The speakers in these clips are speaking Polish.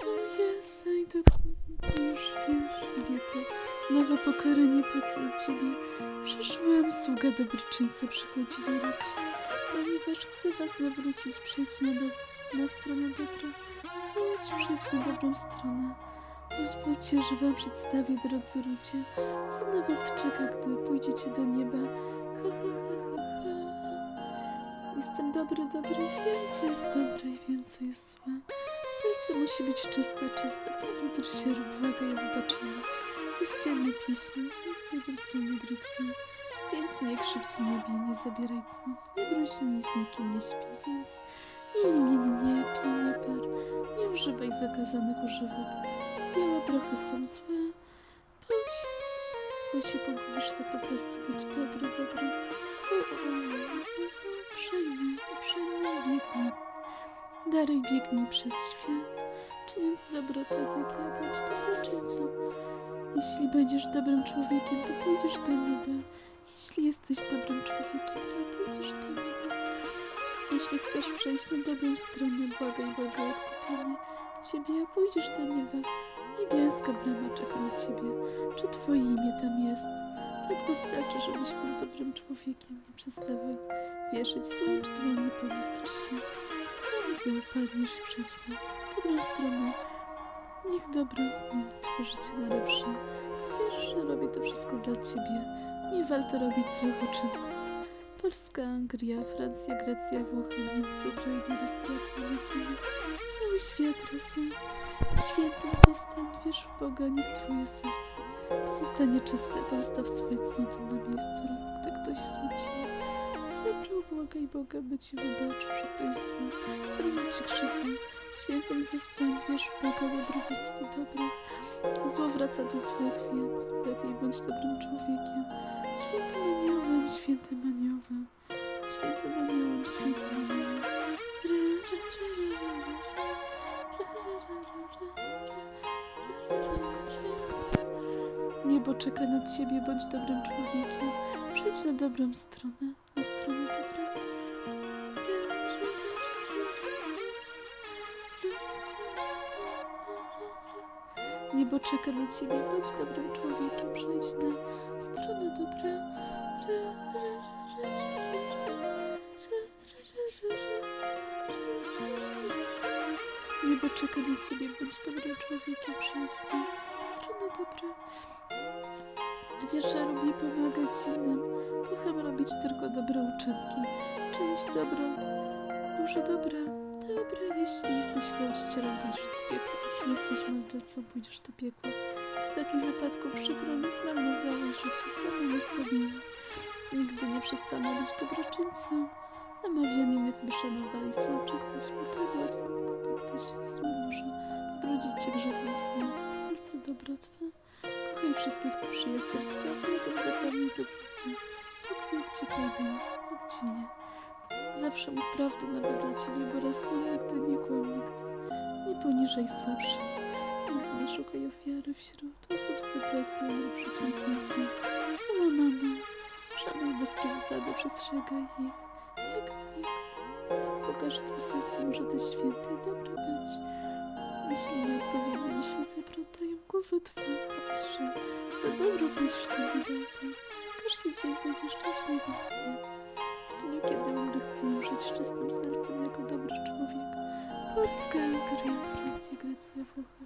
To jest to już wiesz, wiety. Nowe pokaranie po ciebie przyszłam. Sługa dobroczyńca przychodzi do ludzi. Ponieważ chce was nawrócić, przejdź na, do, na stronę dobra. Chodź, przejdź na dobrą stronę. Pozwólcie, że wam przedstawię, drodzy ludzie, co na was czeka, gdy pójdziecie do nieba. Ha, ha, ha, ha, ha. Jestem dobry, dobry co jest dobre i wiem, co jest złe. Serce musi być czyste, czyste. Pomódl się lub błagaj o wybaczenie. Kościelne pieśni, niech będą twój mądry twój. Więc nie krzywdź nie bij, nie zabieraj cnót, nie bruźnij, z nikim nie śpi, więc nie, nie, nie, nie, nie, pij, nie par, nie używaj zakazanych używek. Białe prochy są złe. Puść, bo się pogubisz, to po prostu być dobry, dobry. Uprzejmy, uprzejmy, biegnij. Dalej biegnij przez świat, czyniąc dobro tak jak ja, bądź dobroczyńcą. Jeśli będziesz dobrym człowiekiem, to pójdziesz do nieba. Jeśli jesteś dobrym człowiekiem, to pójdziesz do nieba. Jeśli chcesz przejść na dobrą stronę, błagaj Boga odkupienie ciebie, a pójdziesz do nieba. Niebieska brama czeka na ciebie. Czy twoje imię tam jest? Tak wystarczy, żebyś był dobrym człowiekiem. Nie przestawaj wierzyć. Złącz dłonie, pomódl się. Gdy upadniesz i na dobrą stronę. Niech dobro zmieni twoje życie na lepsze. Wiesz, że robię to wszystko dla ciebie. Nie warto robić złych uczynków. Polska, Anglia, Francja, Grecja, Włochy, Niemcy, Ukraina, Rosja, Chiny. Cały świat razem. Świętym postań, wierz w Boga, niech twoje serce pozostanie czyste, pozostaw swoje cnoty na miejscu, gdy ktoś zły zebrał, błagaj Boga, by ci wybaczył, że ktoś zły zrobił ci krzywdę. Świętym w Boga, dobry wraca do dobrych, zło wraca do złych, więc lepiej bądź dobrym człowiekiem. Świętym aniołem, świętym aniołem, świętym aniołem, świętym aniołem. Niebo czeka na ciebie, bądź dobrym człowiekiem. Przejdź na dobrą stronę, na stronę dobra. Niebo czeka na ciebie, bądź dobrym człowiekiem. Przejdź na stronę dobra. Niebo czeka na ciebie, bądź dobrym człowiekiem. Przejdź na stronę dobra. Wiesz, że lubię pomagać innym. Kocham robić tylko dobre uczynki. Czynić dobro, duże dobra. Dobra, jeśli jesteś kościelem, pójdziesz do piekła. Jeśli jesteś mordercą, pójdziesz do piekła. W takim wypadku przykro mi zmarnowałeś życie samemu sobie. Nigdy nie przestanę być dobroczyńcą. Namawiam innych, by szanowali swą czystość, bo tak łatwo by ktoś zły może pobrudzić cię grzechem twoim. Serce dobra twe. Kochaj wszystkich po przyjacielsku, a wrogom zapewni to, co złe. Tak jak cię pójdę, jak ci nie. Zawsze mów prawdę nawet dla ciebie, bo raz nam nigdy nie kłam nigdy. Nie poniżej słabszych. Nigdy nie szukaj ofiary wśród osób z depresją lub życiem smutnym. Załamaną. Szanuj boskie zasady, przestrzegaj ich. Jak nikt. Pokaż, twoje serce może też święte i dobre być. Jeśli nieodpowiednie myśli zaplątają głowę twą, patrz, że za dobro pójdziesz do nieba Każdy dzień będziesz szczęśliwy twój. W dniu, kiedy umrę, chcę żyć z czystym sercem jako dobry człowiek. Polska, Anglia, Francja, Grecja, Włochy,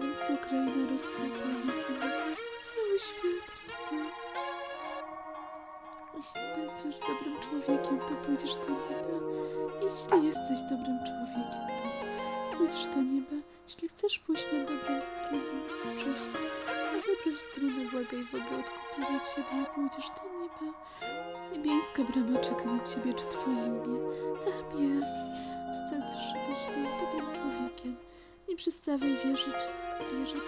Niemcy, Ukraina, Rosja, Polen, Chiny. Cały świat razem. Jeśli będziesz dobrym człowiekiem, to pójdziesz do nieba. Jeśli jesteś dobrym człowiekiem, to pójdziesz do nieba. Jeśli chcesz pójść na dobrą stronę, przejść na dobrą stronę, błagaj Boga, odkupienia Ciebie i pójdziesz do nieba. Niebieska brama czeka na Ciebie, czy Twoje imię tam jest. Wystarczy, żebyś był dobrym człowiekiem. Nie przestawaj wierzyć, wierzyć.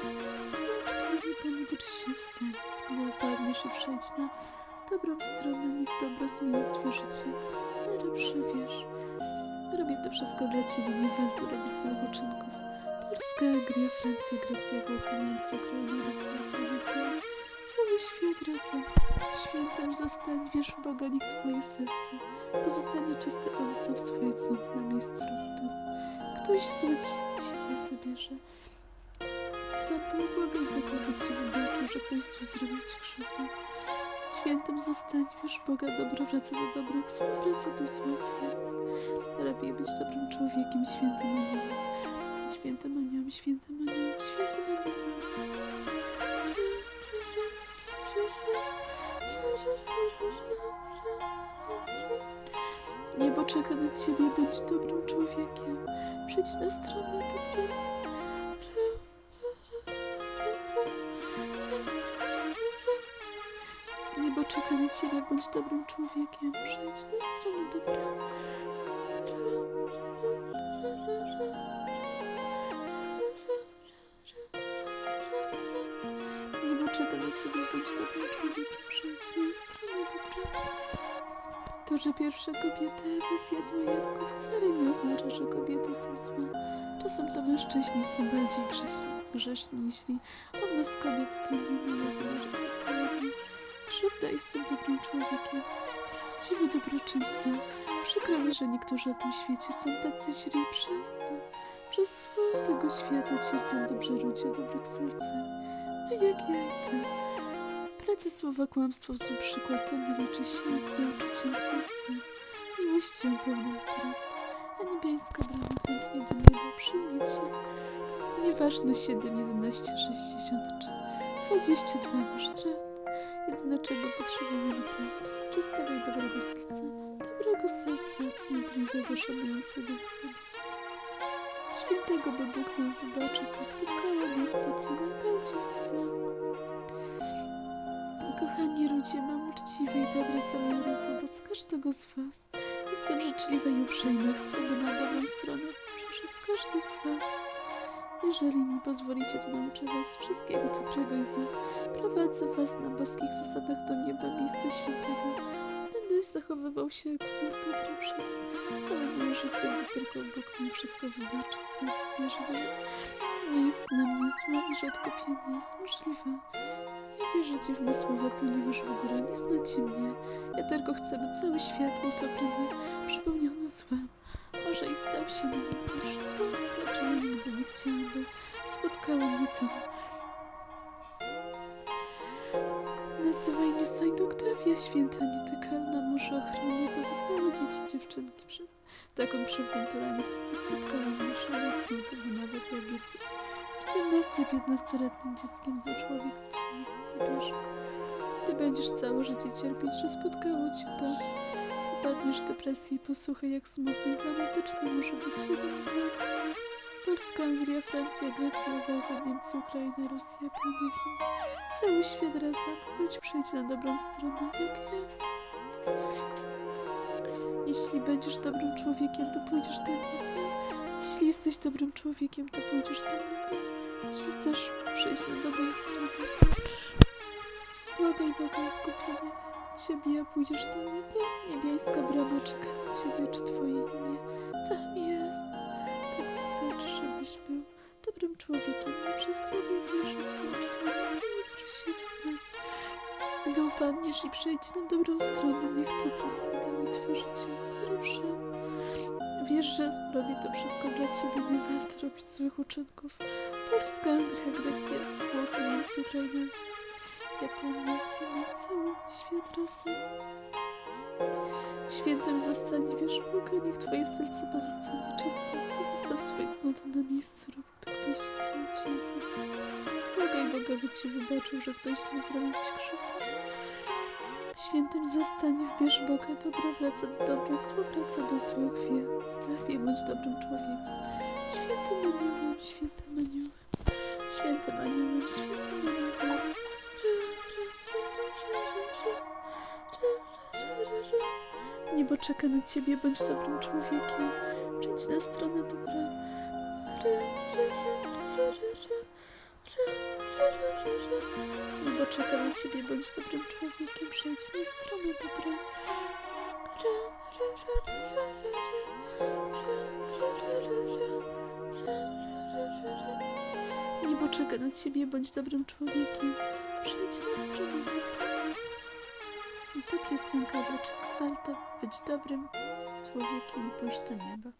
Zobacz, dłonie, pomódl się, wstań. Nie upadniesz i przejdź na dobrą stronę. Niech dobro zmieni Twoje życie. Najlepszy wiesz. Robię to wszystko dla Ciebie, nie warto robić złych uczynków. Polska, Anglia, Francja, Grecja, Włochy, Niemcy, Ukraina, Rosja, Chiny. Cały świat razem. Świętym zostań, wierz w Boga, niech Twoje serce pozostanie czyste, pozostaw swoje cnoty na miejscu lub ktoś zły ci, ci je zabierze. Zabrał błagaj Boga, by ci wybaczył, że ktoś zły zrobił ci. Świętym zostań, wiesz Boga, dobro wraca do dobrych, zło wraca do złych, więc lepiej być dobrym człowiekiem, świętym aniołem. Świętym aniołem, świętym aniołem, świętym aniołem. Niebo czeka na ciebie, bądź dobrym człowiekiem. Przyjdź na stronę dobrą. Niebo czeka na ciebie, bądź dobrym człowiekiem. Przyjdź na stronę dobrą. Ciebie, bądź dobrym człowiekiem. Przyjdź na stronę dobrą. To, że pierwsza kobieta Ewy zjadła jabłko wcale nie oznacza, że kobiety są złe. Czasem to mężczyźni są bardziej grzeszni, grzeszni jeśli od nas kobiet to nie miło, że spotkałem Krzywda, jestem dobrym człowiekiem. Prawdziwy dobroczyńcy. Przykro mi, że niektórzy na tym świecie są tacy źli przez to. Przez zło tego świata cierpią dobrzy ludzie dobrych sercach. A jak ja i ty. Pracy słowa kłamstwo zły przykład to nie liczy się za uczuciem serca. Miłością pełną prawdy. A niebiańska brama chętnie do nieba przyjmie cię. Nieważne 7, 11, 63, 22 masz. Jedyne czego potrzebujemy to czystego i dobrego serca. Dobrego serca, cnotliwego, szanującego zasoby. Świętego, by Bóg nam wybaczył, gdy spotkało nas to, co najbardziej złe. Kochani ludzie, mam uczciwe i dobre zamiary wobec każdego z was. Jestem życzliwa i uprzejma, chcę, by na dobrą stronę przyszedł każdy z was. Jeżeli mi pozwolicie, to nauczę was wszystkiego dobrego i zaprowadzę was na boskich zasadach do nieba, miejsca świętego. Będę zachowywał się jak wzór dobry przez całe moje życie, gdy tylko Bóg mi wszystko wybaczy. Chcę wierzyć, nie jest na mnie zła i że odkupienie jest możliwe. Nie wierzycie w me słowa, ponieważ w ogóle nie znacie mnie. Ja tylko chcę, by cały świat był dobry, nie przepełniony złem. Może i stał się nim lecz ja nigdy nie chciałam, by spotkało mnie to. Nazywaj mnie Saint Octavia, święta nietykalna, może ochronię pozostałe dzieci, dziewczynki przed taką krzywdą, która niestety spotkała mnie szalec, no tego nawet jak jesteś 14-15-letnim dzieckiem, zły człowiek ci ich zabierze. Ty będziesz całe życie cierpieć, że spotkało cię to. Popadniesz w depresję i posłuchaj, jak smutny i dramatyczny może być jeden. Polska, Anglia, Francja, Grecja, Włochy, Niemcy, Ukraina, Rosja, Japonia, Chiny. Cały świat razem. Chodź, przyjdź na dobrą stronę, jak ja. Jeśli będziesz dobrym człowiekiem, to pójdziesz do nieba. Jeśli jesteś dobrym człowiekiem, to pójdziesz do nieba. Jeśli chcesz przyjść na dobrą stronę, błagaj Boga o odkupienie ciebie, a pójdziesz do nieba. Niebiańska brama czeka na ciebie, czy twoje imię tam jest. Tak wystarczy, żebyś był dobrym człowiekiem. Nie przestawiaj wierzyć, imię, który się wstań. Gdy upadniesz i przejdź na dobrą stronę, niech to przestawienie twoje życie porusza. Wiesz, że robię to wszystko dla ciebie, nie warto robić złych uczynków. Polska, Anglia, Grecja, Włochy, Niemcy, Ukraina, Japonia, Chiny, cały świat razem. Świętym zostań, wiesz Boga, niech twoje serce pozostanie czyste. Pozostaw swoje cnoty na miejscu, rób gdy ktoś zły ci. Błagaj Boga, by ci wybaczył, że ktoś zły zrobił krzywdę. Świętym zostań, wbierz Boga, dobro wraca do dobrych, zło wraca do złych, więc lepiej bądź dobrym człowiekiem. Świętym aniołem, świętym aniołem, świętym aniołem, świętym aniołem. Niebo czeka na ciebie, bądź dobrym człowiekiem. Przyjdź na stronę dobra. Niebo czeka na ciebie, bądź dobrym człowiekiem. Przyjdź na stronę dobra. Niebo czeka na ciebie, bądź dobrym człowiekiem. Przyjdź na stronę dobra. I to piosenka, dlaczego warto być dobrym człowiekiem i pójść do nieba.